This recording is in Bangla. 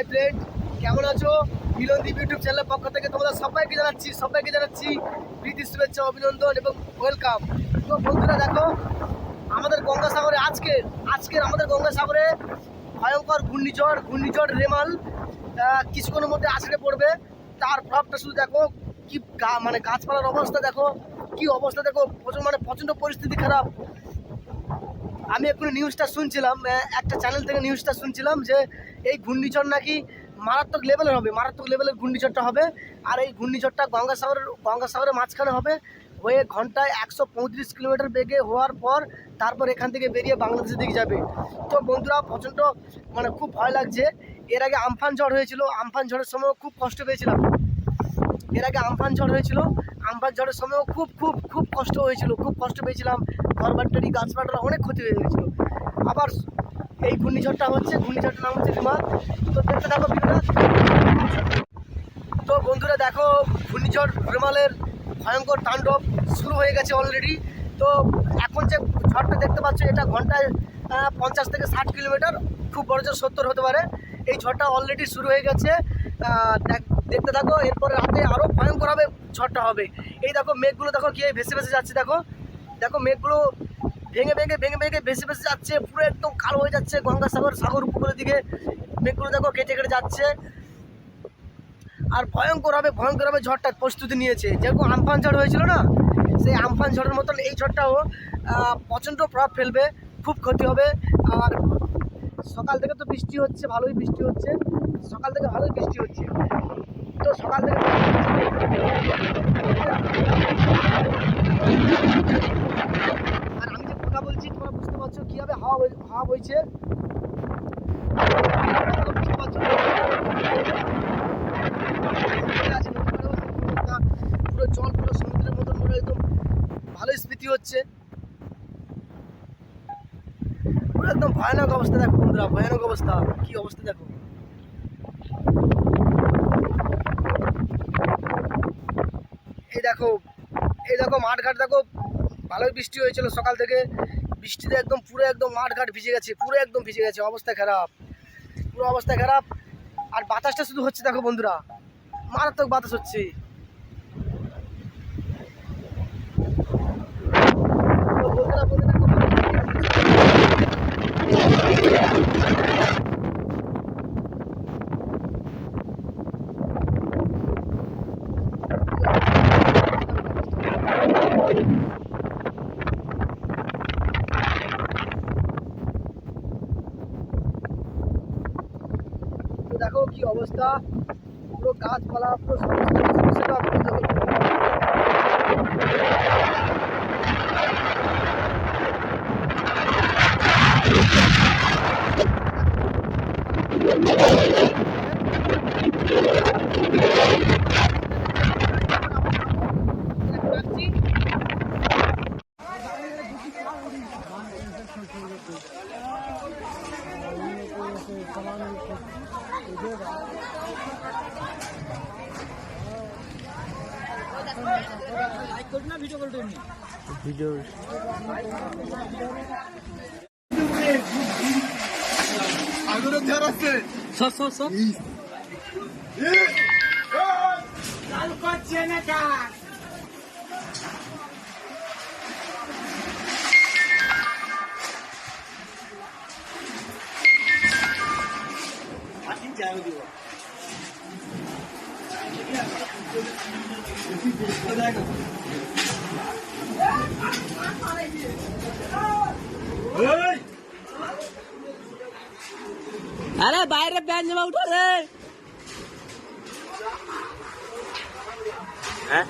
হাই ফ্রেন্ড, কেমন আছো? মিলনদীপ ইউটিউব চ্যানেলের পক্ষ থেকে তোমাদের সবাইকে জানাচ্ছি সবাইকে জানাচ্ছি প্রীতি শুভেচ্ছা, অভিনন্দন এবং ওয়েলকাম তো বন্ধুরা দেখো, আমাদের গঙ্গাসাগরে আজকে আজকের আমাদের গঙ্গাসাগরে ভয়ঙ্কর ঘূর্ণিঝড় ঘূর্ণিঝড় রেমাল কিছুক্ষণের মধ্যে আছড়ে পড়বে। তার প্রভাবটা শুধু দেখো, কি মানে গাছপালার অবস্থা দেখো, কি অবস্থা দেখো, প্রচুর মানে প্রচণ্ড পরিস্থিতি খারাপ। আমি এক্ষুনি নিউজটা শুনছিলাম একটা চ্যানেল থেকে নিউজটা শুনছিলাম যে এই ঘূর্ণিঝড় নাকি মারাত্মক লেভেলের হবে, মারাত্মক লেভেলের ঘূর্ণিঝড়টা হবে। আর এই ঘূর্ণিঝড়টা গঙ্গাসাগরের গঙ্গাসাগরের মাঝখানে হবে। হয়ে ঘন্টায় একশো পঁয়ত্রিশ কিলোমিটার বেগে হওয়ার পর তারপর এখান থেকে বেরিয়ে বাংলাদেশের দিকে যাবে। তো বন্ধুরা, প্রচণ্ড মানে খুব ভয় লাগছে। এর আগে আমফান ঝড় হয়েছিল, আমফান ঝড়ের সময় খুব কষ্ট পেয়েছিলাম। এর আগে আমফান ঝড় হয়েছিল, আমফান ঝড়ের সময়ও খুব খুব খুব কষ্ট হয়েছিল, খুব কষ্ট পেয়েছিলাম। ঘরবাড়ি গাছপালা অনেক ক্ষতি হয়ে গেছিল। আবার এই ঘূর্ণিঝড়টা হচ্ছে, ঘূর্ণিঝড়টার নাম হচ্ছে রিমা তো দেখতে থাকো ভিডিওটা। তো বন্ধুরা দেখো, ঘূর্ণিঝড় রিমালের ভয়ঙ্কর তাণ্ডব শুরু হয়ে গেছে অলরেডি তো এখন যে ঝড়টা দেখতে পাচ্ছ, এটা ঘন্টায় পঞ্চাশ থেকে ষাট কিলোমিটার, খুব বড় জোর সত্তর হতে পারে। এই ঝড়টা অলরেডি শুরু হয়ে গেছে। দেখতে থাকো, এরপর রাতে আরও ভয়ঙ্কর হবে ঝড়টা হবে। এই দেখো, মেঘগুলো দেখো, কী ভেসে ভেসে যাচ্ছে, দেখো। দেখো মেঘগুলো ভেঙে ভেঙে ভেঙে ভেঙে ভেসে ভেসে যাচ্ছে, পুরো একদম কালো হয়ে যাচ্ছে, গঙ্গাসাগর, সাগর উপকূলের দিকে মেঘগুলো দেখো কেটে কেটে যাচ্ছে। আর ভয়ঙ্করভাবে ভয়ঙ্করভাবে ঝড়টা প্রস্তুতি নিয়েছে। যেরকম আমফান ঝড় হয়েছিল না, সেই আমফান ঝড়ের মতন এই ঝড়টাও প্রচণ্ড প্রভাব ফেলবে, খুব ক্ষতি হবে। আর সকাল থেকে তো বৃষ্টি হচ্ছে, ভালোই বৃষ্টি হচ্ছে। সকাল থেকে ভালোই বৃষ্টি হচ্ছে। তো সকাল থেকে আর আমি যে কথা বলছি, তোমরা বুঝতে পারছ কীভাবে হাওয়া হাওয়া বইছে? পুরো জল, পুরো সমুদ্রের মতন, পুরো একদম ভালোই স্মৃতি হচ্ছে। পুরো একদম ভয়ানক অবস্থা দেখো বন্ধুরা, ভয়ানক অবস্থা। কি অবস্থা দেখো। এই দেখো এই দেখো মাঠঘাট, দেখো ভালোই বৃষ্টি হয়েছিল সকাল থেকে। বৃষ্টিতে একদম পুরো একদম মাঠঘাট ভিজে গেছে, পুরো একদম ভিজে গেছে, অবস্থা খারাপ, পুরো অবস্থা খারাপ। আর বাতাসটা শুধু হচ্ছে দেখো বন্ধুরা, মারাত্মক বাতাস হচ্ছে তো বন্ধুরা বলে দেখো, তো দেখো কি অবস্থা পুরো গাছপালা পুরো সমস্ত কিছু সব বন্ধ হয়ে গেল। আরে বাইরে প্যান জামা উঠো রে হ্যাঁ